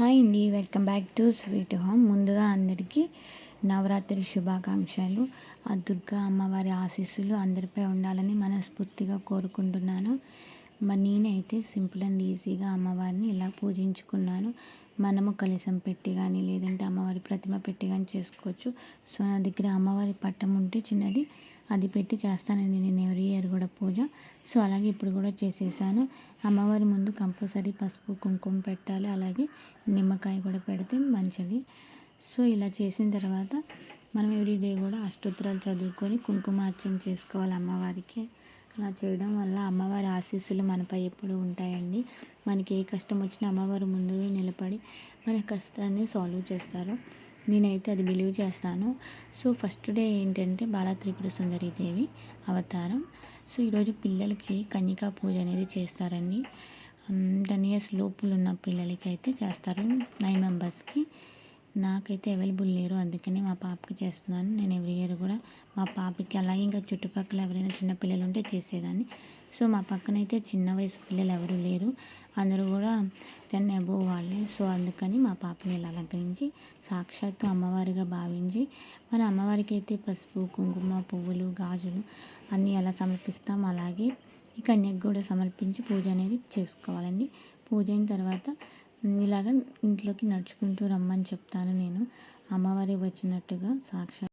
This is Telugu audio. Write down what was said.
హాయ్ అండి welcome back to sweet home. ముందుగా అందరికీ నవరాత్రి శుభాకాంక్షలు. ఆ దుర్గా అమ్మవారి ఆశీస్సులు అందరిపై ఉండాలని మనస్ఫూర్తిగా కోరుకుంటున్నాను. మరి నేనైతే సింపుల్ అండ్ ఈజీగా అమ్మవారిని ఇలా పూజించుకున్నాను. మనము కలశం పెట్టి కానీ లేదంటే అమ్మవారి ప్రతిమ పెట్టి కానీ చేసుకోవచ్చు. సో నా దగ్గర అమ్మవారి పట్టం ఉంటే చిన్నది అది పెట్టి చేస్తానండి నేను ఎవరి ఇయర్ కూడా పూజ. సో అలాగే ఇప్పుడు కూడా చేసేసాను. అమ్మవారి ముందు కంపల్సరీ పసుపు కుంకుమ పెట్టాలి. అలాగే నిమ్మకాయ కూడా పెడితే మంచిది. సో ఇలా చేసిన తర్వాత మనం ఎవ్రీడే కూడా అష్టోత్తరాలు చదువుకొని కుంకుమార్చన చేసుకోవాలి అమ్మవారికి. అలా చేయడం వల్ల అమ్మవారి ఆశీస్సులు మనపై ఎప్పుడు ఉంటాయండి. మనకి ఏ కష్టం వచ్చినా అమ్మవారి ముందు నిలబడి మన కష్టాన్ని సాల్వ్ చేస్తారు. నేనైతే అది బిలీవ్ చేస్తాను. సో ఫస్ట్ డే ఏంటంటే బాలా త్రిపుర సుందరీదేవి అవతారం. సో ఈరోజు పిల్లలకి కన్యకా పూజ అనేది చేస్తారండి. టెన్ ఇయర్స్ లోపులు ఉన్న పిల్లలకి అయితే చేస్తారు నైన్ మెంబర్స్కి. నాకైతే అవైలబుల్ లేరు అందుకని మా పాపకి చేస్తున్నాను. నేను ఎవ్రీ ఇయర్ కూడా మా పాపకి అలాగే ఇంకా చుట్టుపక్కల ఎవరైనా చిన్న పిల్లలు ఉంటే చేసేదాన్ని. సో మా పక్కనైతే చిన్న వయసు పిల్లలు ఎవరు లేరు. అందరూ కూడా టెన్ అబోవ్ వాళ్ళే. సో అందుకని మా పాపని ఇలా అలంకరించి సాక్షాత్తు అమ్మవారిగా భావించి మన అమ్మవారికి అయితే పసుపు కుంకుమ పువ్వులు గాజులు అన్నీ ఎలా సమర్పిస్తాం. అలాగే ఈ కన్యకు కూడా సమర్పించి పూజ అనేది చేసుకోవాలండి. పూజ అయిన తర్వాత ఇలాగ ఇంట్లోకి నడుచుకుంటూ రమ్మని చెప్తాను నేను. అమ్మవారి వచ్చినట్టుగా సాక్షాత్